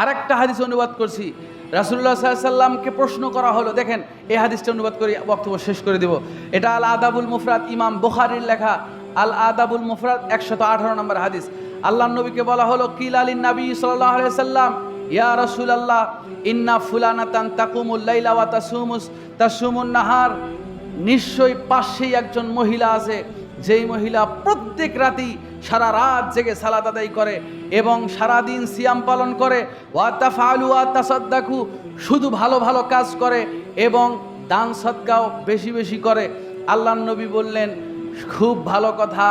আরেকটা হাদিস অনুবাদ করছি। রাসুল্লাহ সাল্লামকে প্রশ্ন করা হলো, দেখেন, এই হাদিসটা অনুবাদ করে, বক্তব্য শেষ করে দেব। এটা আল আদাবুল মুফরাত ইমাম বুখারির লেখা। আল আদাবুল মুফরাত একশত আঠারো নম্বর হাদিস। আল্লাহ নবীকে বলা হলো, কিল আলীন নবী সাল্লাহ সাল্লাম, ইয়া রসুল আল্লাহ ইন্না ফুলানাতান তাকুমুল্লাইলা ওয়া তাসুমুস, তাসুমুন নাহার। নিশ্চয়ই পাশেই একজন মহিলা আছে, যেই মহিলা প্রত্যেক রাতেই সারা রাত জেগে সালাদ আদায় করে এবং সারা দিন সিয়াম পালন করে। ওয়াতা ফালু ওয়াতা সদ্দাকু শুধু ভালো ভালো কাজ করে এবং দান সৎকাও বেশি বেশি করে। আল্লাহ নবী বললেন, খুব ভালো কথা।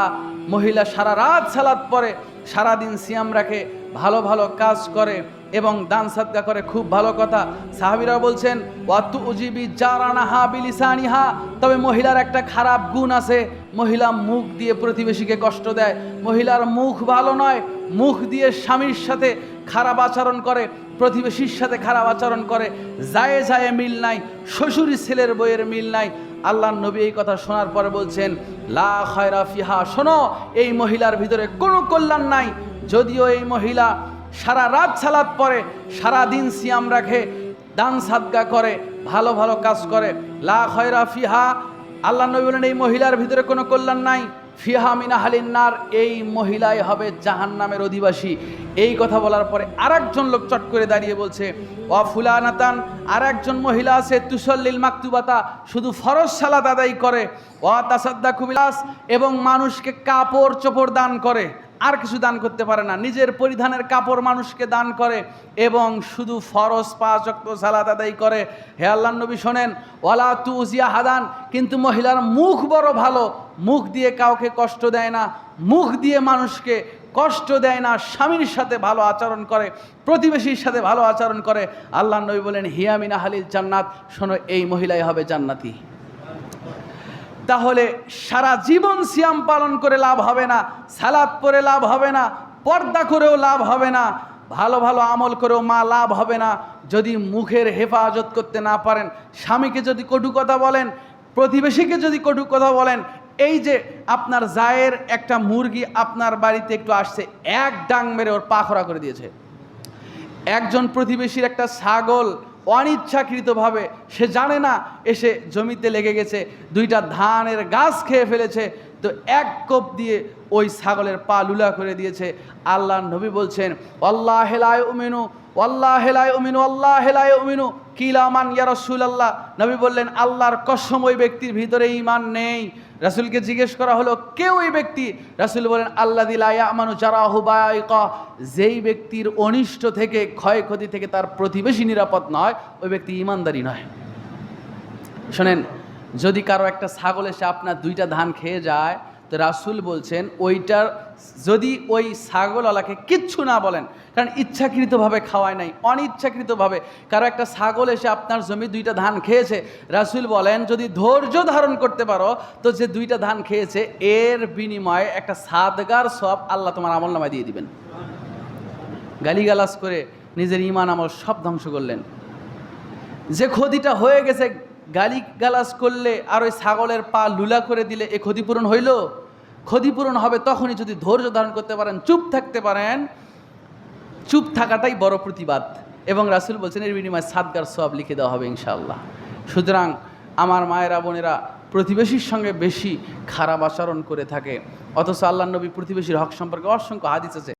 মহিলা সারা রাত সালাদ পরে সারাদিন সিয়াম রাখে ভালো ভালো কাজ করে এবং দান সাদকা করে, খুব ভালো কথা। সাহাবিরা বলছেন, ওয়াতু উজিবি জারানাহা বিলিসানিহা। তবে মহিলার একটা খারাপ গুণ আছে, মহিলা মুখ দিয়ে প্রতিবেশীকে কষ্ট দেয়। মহিলার মুখ ভালো নয়, মুখ দিয়ে স্বামীর সাথে খারাপ আচরণ করে, প্রতিবেশীর সাথে খারাপ আচরণ করে। জায়ে জায়ে মিল নাই, শ্বশুরি ছেলের বইয়ের মিল নাই। আল্লাহ নবী এই কথা শোনার পরে বলছেন, লা খয়রা ফিহা। শোনো, এই মহিলার ভিতরে কোনো কল্যাণ নাই। যদিও এই মহিলা সারা রাত সালাদ পরে সারা দিন সিয়াম রাখে, দান সাদগা করে, ভালো ভালো কাজ করে। লা খয়রা ফিহা, আল্লাহ নবী বলেন, এই মহিলার ভিতরে কোনো কল্যাণ নাই। ফিহা মিনা হালিন্নার এই মহিলাই হবে জাহান নামের অধিবাসী। এই কথা বলার পরে আর একজন লোক চট করে দাঁড়িয়ে বলছে অ ফুলানাতান আর একজন মহিলা আছে, তুসল্লিল মাকতুবাতা, শুধু ফরজ সালাত আদায় করে। অ তাসাদ্দা কুবিলাস এবং মানুষকে কাপড় চোপড় দান করে। আর কিছু দান করতে পারে না। নিজের পরিধানের কাপড় মানুষকে দান করে এবং শুধু ফরজ পাঁচ অক্ত সালাত আদায় করে। হে আল্লাহ নবী শোনেন, ওয়ালা তুজিয়া হাদান, কিন্তু মহিলার মুখ বড় ভালো, মুখ দিয়ে কাউকে কষ্ট দেয় না, মুখ দিয়ে মানুষকে কষ্ট দেয় না, স্বামীর সাথে ভালো আচরণ করে, প্রতিবেশীর সাথে ভালো আচরণ করে। আল্লাহ নবী বলেন হিয়ামিনা হালিল জান্নাত, শোনো, এই মহিলাই হবে জান্নাতি। তাহলে সারা জীবন সিয়াম পালন করে লাভ হবে না, সালাদ পরে লাভ হবে না, পর্দা করেও লাভ হবে না, ভালো ভালো আমল করেও মা লাভ হবে না। যদি মুখের হেফাজত করতে না পারেন, স্বামীকে যদি কটু কথা বলেন, প্রতিবেশীকে যদি কটু কথা বলেন, এই যে আপনার জায়ের একটা মুরগি আপনার বাড়িতে একটু আসছে, এক ডাং মেরে ওর পা খোরা করে দিয়েছে। একজন প্রতিবেশীর একটা ছাগল অনিচ্ছাকৃতভাবে, সে জানে না, এসে জমিতে লেগে গেছে, দুইটা ধানের গাছ খেয়ে ফেলেছে, তো এক কোপ দিয়ে ওই ছাগলের পা লুলা করে দিয়েছে। আল্লাহ নবী বলছেন অল্লাহ হেলায় উমিনু অল্লাহ হেলায় উমিনু অল্লাহ হেলায় উমিনু কিলামান ইয়া রসুল আল্লাহ নবী বললেন, আল্লাহর কসম ওই ব্যক্তির ভিতরে ইমান নেই। রাসুলকে জিজ্ঞেস করা হলো কেউ ওই ব্যক্তি? রাসুল বলেন আল্লাহ দিলাইয়া আমানু জারাহু বায়কা যেই ব্যক্তির অনিষ্ট থেকে, ক্ষয়ক্ষতি থেকে তার প্রতিবেশী নিরাপদ নয়, ওই ব্যক্তি ইমানদারি নয়। শোনেন, যদি কারও একটা ছাগল এসে আপনার দুইটা ধান খেয়ে যায় তো রাসুল বলছেন, ওইটার যদি ওই ছাগলওয়ালাকে কিচ্ছু না বলেন, কারণ ইচ্ছাকৃতভাবে খাওয়ায় নাই, অনিচ্ছাকৃতভাবে, কারও একটা ছাগল এসে আপনার জমি দুইটা ধান খেয়েছে, রাসুল বলেন, যদি ধৈর্য ধারণ করতে পারো, তো যে দুইটা ধান খেয়েছে, এর বিনিময়ে একটা সাদগার সব আল্লাহ তোমার আমল নামায় দিয়ে দিবেন। গালিগালাজ করে নিজের ইমান আমল সব ধ্বংস করলেন। যে ক্ষতিটা হয়ে গেছে গালি গালাজ করলে আর ওই ছাগলের পা লুলা করে দিলে এ ক্ষতিপূরণ হইল? ক্ষতিপূরণ হবে তখনই যদি ধৈর্য ধারণ করতে পারেন, চুপ থাকতে পারেন। চুপ থাকাটাই বড় প্রতিবাদ। এবং রাসুল বলছেন, এর বিনিময়ে সাদগার সব লিখে দেওয়া হবে ইনশাআল্লাহ। সুতরাং আমার মায়েরা, বোনেরা প্রতিবেশীর সঙ্গে বেশি খারাপ আচরণ করে থাকে। অথচ আল্লাহ নবী প্রতিবেশীর হক সম্পর্কে অসংখ্য হাদিস আছে।